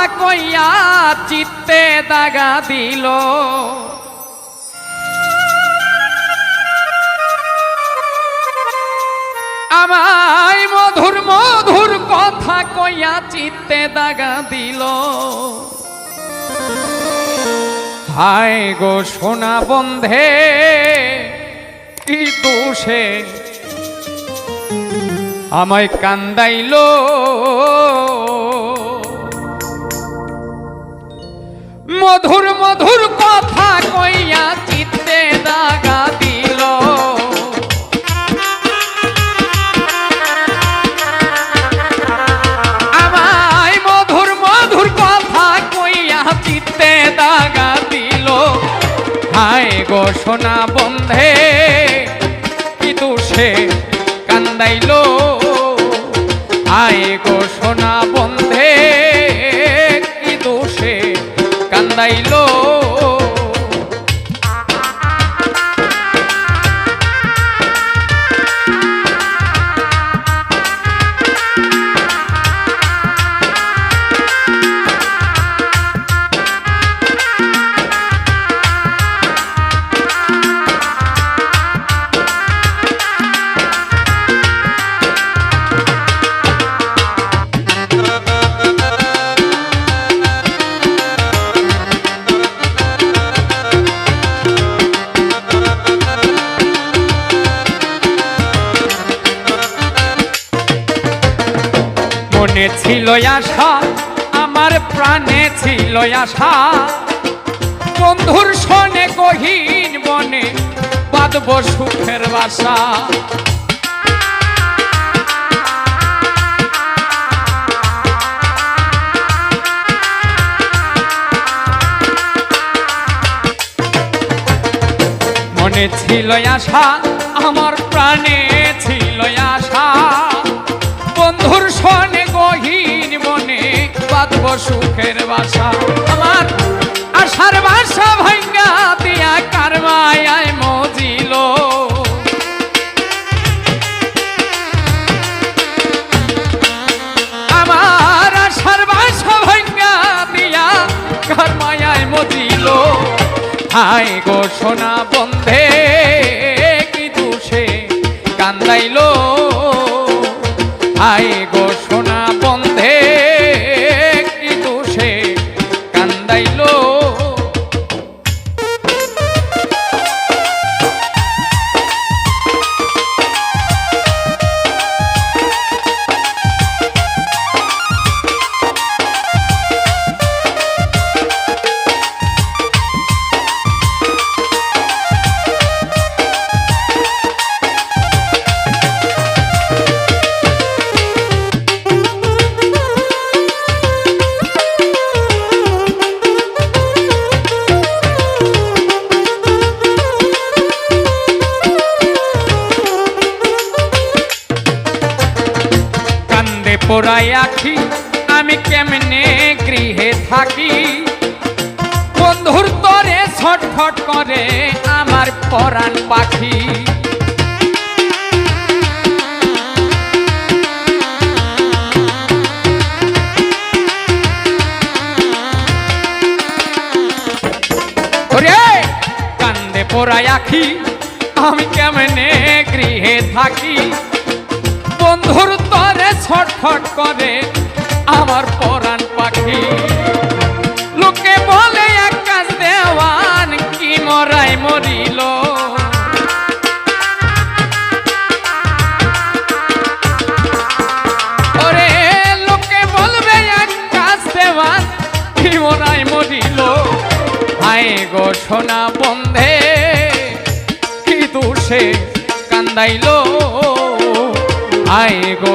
কথা কইয়া চিত্তে দাগা দিল। আমায় মধুর মধুর কথা কইয়া চিত্তে দাগা দিল। হায় গো সোনা বন্ধে, কি দোষে। আমায় কান্দাইল। মধুর মধুর কথা কইয়া চিত্তে দাগা দিল। আমায় মধুর মধুর কথা কইয়া চিত্তে দাগা দিল। হায় গো সোনা বন্ধে, কি দোষে কান্দাইল। হায় গো সোনা বন্ধে মনে ছিল আশা, আমার প্রাণে ছিল আশা। বন্ধুর সনে গহীন বনে বাঁধব সুখের বাসা। মনে ছিল আশা, আমার প্রাণে সুখের বাসা। আমার আশার বাসা ভাঙ্গা দিয়া কারমায় মজিল। আমার আশার বাসা ভাঙ্গা দিয়া কারমায় মজিল। হায় গো সোনা বন্ধে, কি দোষে কান্দাইল। হায় পোড়াই আখি আমি কেমনে গৃহে থাকি? বন্ধুর তরে ছটফট করে আমার পরাণ পাখি। কান্দে পোড়াই আখি, আমি কেমনে গৃহে থাকি? বন্ধুর ছটফট করে আমার পরাণ পাখি। লোকে বলে আকাশ দেওয়ান, কি মরাই মরিল। ওরে, লোকে বলবে আকাশ হায় গো বন্ধে, কি দোষে কান্দাইল। আয় গো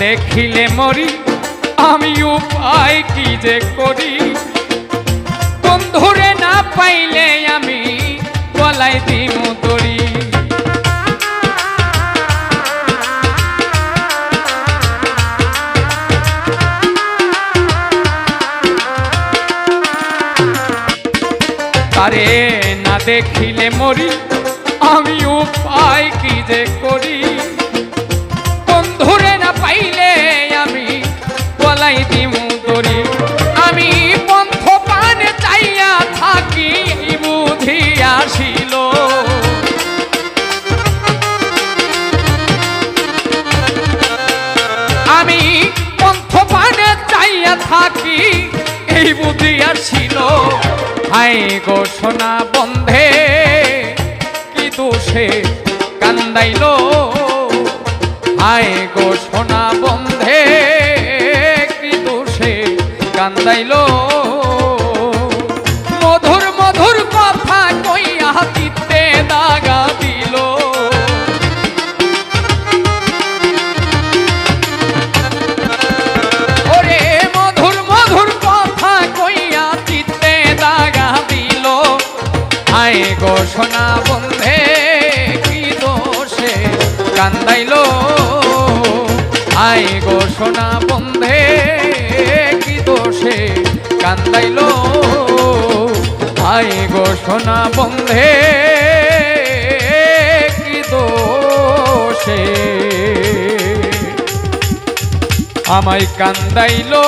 দেখিলে মরি, আমি উপায় কি যে করি? বন্ধুরে না পাইলে আমি গলায় দিমু দড়ি। তারে না দেখিলে মরি, আমি উপায় কি যে করি? বুদ্ধি আসিল। হাই ঘোষণা বন্ধে কি দোষে কান্দাইল? হাই ঘোষণা বন্ধে কি দোষে কান্দাইল? কান্দাইল। আয় গো সোনা বন্ধে, কি দোষে কান্দাইল। আয় গো সোনা বন্ধে, কি দোষে। আমায় কান্দাইলো।